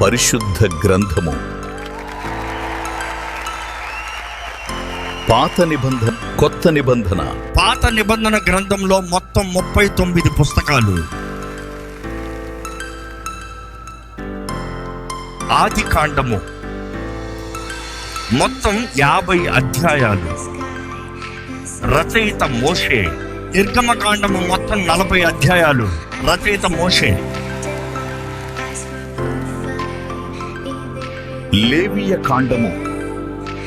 పరిశుద్ధ గ్రంథము. పాత నిబంధన కొత్త నిబంధన. పాత నిబంధన గ్రంథంలో మొత్తం ముప్పై తొమ్మిది పుస్తకాలు. ఆది కాండము. మొత్తం యాభై అధ్యాయాలు. రచయిత మోషే. నిర్గమకాండము మొత్తం నలభై అధ్యాయాలు. రచయిత మోషే. లేవియ కాండము.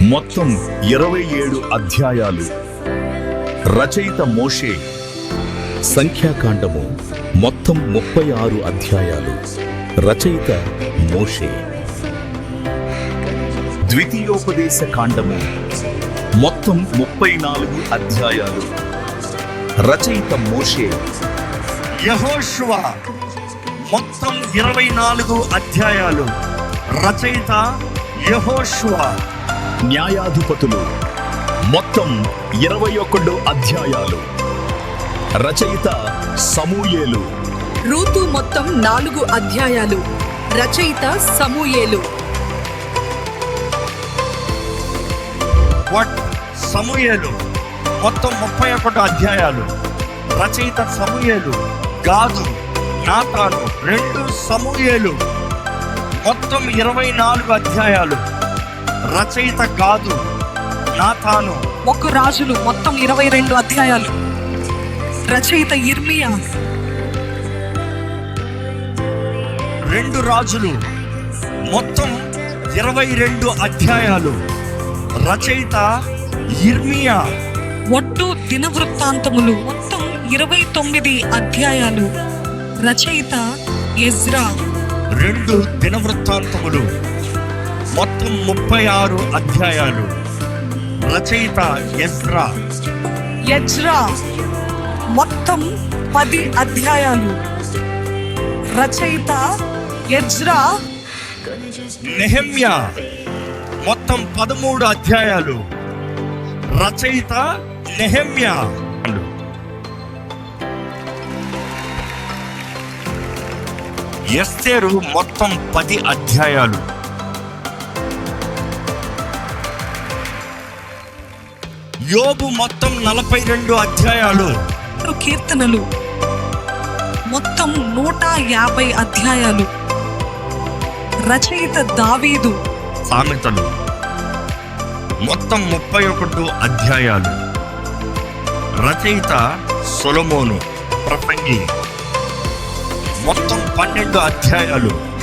మొత్తం ఇరవై ఏడు అధ్యాయాలు. రచయిత మోషే. సంఖ్యాకాండము మొత్తం ముప్పై ఆరు అధ్యాయాలు. రచయిత మోషే. ద్వితీయోపదేశ కాండము మొత్తం ముప్పై నాలుగు అధ్యాయాలు. రచయిత మోషే. యహోష్వా మొత్తం ఇరవై నాలుగు అధ్యాయాలు. రచయిత యహోషువ. న్యాయాధిపతులు. మొత్తం ఇరవై ఒకడు అధ్యాయాలు. రచయిత సమూయేలు. రూతు మొత్తం నాలుగు అధ్యాయాలు. రచయిత సమూయేలు. వట్? సమూయేలు. మొత్తం ముప్పై ఒకటి అధ్యాయాలు. రచయిత సమూయేలు. గాదు నాతాను రెండు సమూయేలు. మొత్తం ఇరవై నాలుగు అధ్యాయాలు. రచయిత గాదు నాతాను. ఒక రాజులు మొత్తం ఇరవై రెండు అధ్యాయాలు. రచయిత ఇర్మియా. రెండు రాజులు మొత్తం ఇరవై రెండు అధ్యాయాలు. రచయిత ఇర్మియా. ఒట్టు దినవృత్తాంతములు మొత్తం ఇరవై తొమ్మిది అధ్యాయాలు. రచయిత ఎజ్రా. రెండు దినవృత్తాంతములు. మొత్తం ముప్పై ఆరు అధ్యాయాలు. రచయిత ఎస్రా ఎజ్రా మొత్తం పది అధ్యాయాలు. రచయిత ఎజ్రా నెహమ్యా. మొత్తం పదమూడు అధ్యాయాలు. రచయిత నెహమ్యా. ఎస్తేరు మొత్తం పది అధ్యాయాలు. యోబు మొత్తం నలభై రెండు అధ్యాయాలు. కీర్తనలు. మొత్తం నూట యాభై అధ్యాయాలు. రచయిత దావీదు. సామెతలు. మొత్తం ముప్పై ఒకటి అధ్యాయాలు. రచయిత సొలమోను ప్రసంగి. మొత్తం పన్నెండు అధ్యాయాలు.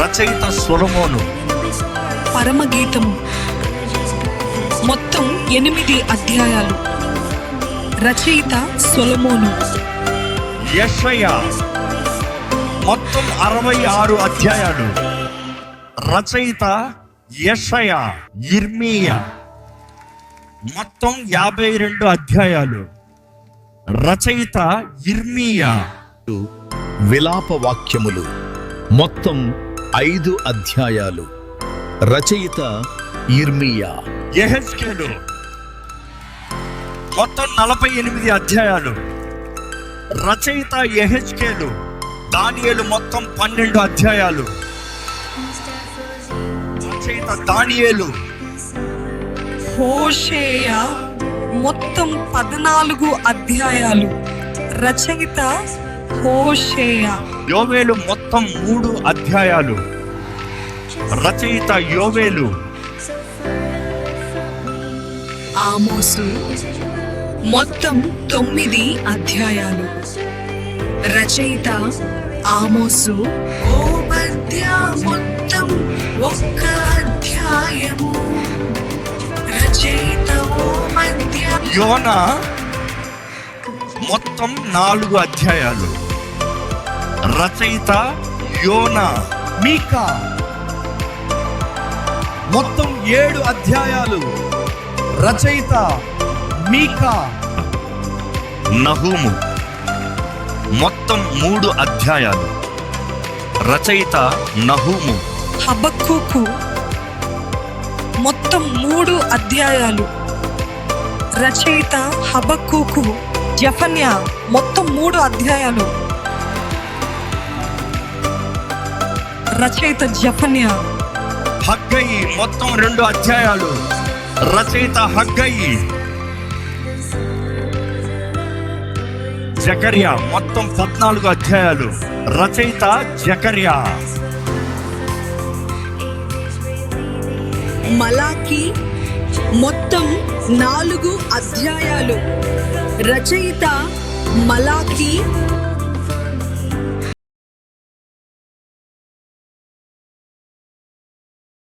రచయిత సొలమోను. పరమగీతము మొత్తం ఎనిమిది అధ్యాయాలు. రచయిత సొలమోను. యెషయా. మొత్తం అరవై ఆరు అధ్యాయాలు. రచయిత యెషయా ఇర్మియా మొత్తం యాభై రెండు అధ్యాయాలు. రచయిత ఇర్మియా విలాప వాక్యములు. మొత్తం ఐదు అధ్యాయాలు. రచయిత ఇర్మియా యెహెజ్కేలు మొత్తం నలభై ఎనిమిది అధ్యాయాలు. రచయిత యెహెజ్కేలు దానియేలు మొత్తం పన్నెండు అధ్యాయాలు. రచయిత దానియేలు. హోషేయ మొత్తం పద్నాలుగు అధ్యాయాలు. రచయిత హోషేయ. యోవేలు మొత్తం మూడు అధ్యాయాలు. రచయిత యోవేలు. ఆమోసు మొత్తం తొమ్మిది అధ్యాయాలు. రచయిత ఆమోసు ఓబద్య మొత్తం ఒక్క అధ్యాయము. రచయిత ఓబద్య యోన మొత్తం నాలుగు అధ్యాయాలు. రచయిత యోన మీకా. మొత్తం ఏడు అధ్యాయాలు. రచయిత మీకా. నహూము. మొత్తం మూడు అధ్యాయాలు. రచయిత నహూము. హబక్కుకు. మొత్తం మూడు అధ్యాయాలు. రచయిత హబక్కుకు. జఫన్యా మొత్తం మూడు అధ్యాయాలు. రచయిత జఫన్య. హగ్గయి మొత్తం రెండు అధ్యాయాలు. రచయిత హగ్గయి. జకర్యా మొత్తం పద్నాలుగు అధ్యాయాలు. రచయిత జకర్యా. మలాకి మొత్తం నాలుగు అధ్యాయాలు. రచయిత మలాకి